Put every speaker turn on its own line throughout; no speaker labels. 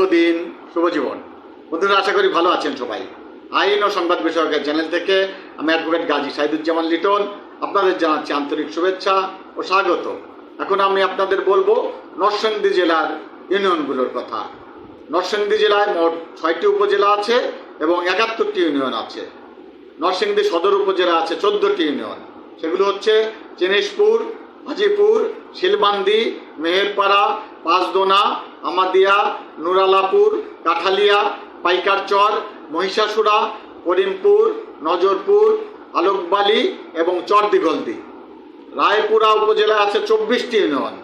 দিন শুভজীবন। বন্ধুরা, আশা করি ভালো আছেন সবাই। আইন ও সংবাদ বিষয়কের চ্যানেল থেকে আমি অ্যাডভোকেট গাজী সাইদুজ্জামান লিটন, আপনাদের জানাচ্ছি আন্তরিক শুভেচ্ছা ও স্বাগত। এখন আমি আপনাদের বলব নরসিংদী জেলার ইউনিয়নগুলোর কথা। নরসিংদী জেলায় মোট ছয়টি উপজেলা আছে এবং একাত্তরটি ইউনিয়ন আছে। নরসিংদী সদর উপজেলা আছে চোদ্দটি ইউনিয়ন। সেগুলো হচ্ছে চেনেশপুর, হাজিপুর, শিলবান্দি, মেহেরপাড়া, পাঁচদোনা আমাদিয়া, নুরালাপুর, কাঠালিয়া, পাইকারচর, মহিষাসুরা, করিমপুর, নজরপুর, আলোকবালি এবং চরদিগলদি। রায়পুরা উপজেলায় আছে চব্বিশটি ইউনিয়ন।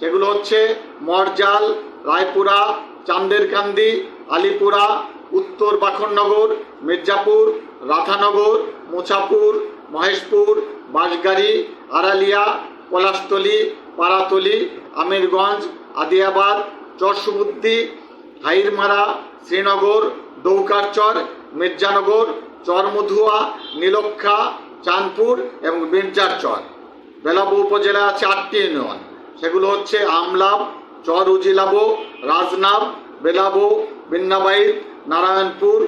সেগুলো হচ্ছে মরজাল, রায়পুরা, চান্দেরকান্দি, আলিপুরা, উত্তর বাখননগর মির্জাপুর, রাধানগর, মুছাপুর, মহেশপুর, বাঁশগাড়ি, আড়ালিয়া, পলাশতলি, পাড়াতলি, আমিরগঞ্জ, আদিয়াবাদ চরসুবুদ্দি হাইরমারা, শ্রীনগর, দৌকারচর, মির্জানগর, চরমধুয়া, নীলক্ষা, চাঁদপুর এবং মির্জারচর। বেলাবো উপজেলা আছে আটটি ইউনিয়ন। সেগুলো হচ্ছে আমলাভ চর উজিলাবো রাজনাব, বেলাবো বিন্নাবাইর নারায়ণপুর,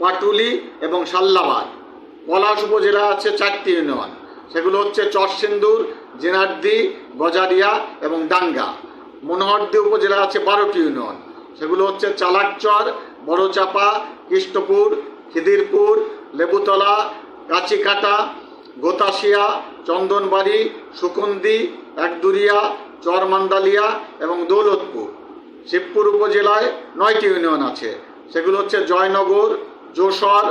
পাটুলি এবং সাল্লাবাদ পলাশ উপজেলা আছে চারটি ইউনিয়ন। সেগুলো হচ্ছে চরসিন্দুর, জেনার্দি, গজারিয়া এবং ডাঙ্গা মনোহরদী উপজেলা আছে বারোটি ইউনিয়ন। সেগুলো হচ্ছে চালাকচর, বড়চাপা, কৃষ্ণপুর, খিদিরপুর, লেবুতলা, কাচিকাটা গোতাশিয়া চন্দনবাড়ি, সুকুন্দি, একদুরিয়া চরমান্দালিয়া এবং দৌলতপুর। শিবপুর উপজেলায় নয়টি ইউনিয়ন আছে। সেগুলো হচ্ছে জয়নগর, যশোর,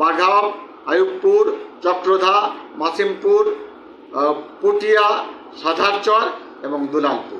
বাঘাব, আয়ুবপুর, চক্রধা, মাসিমপুর পুটিয়া, সাধারচর এবং দুলালপুর।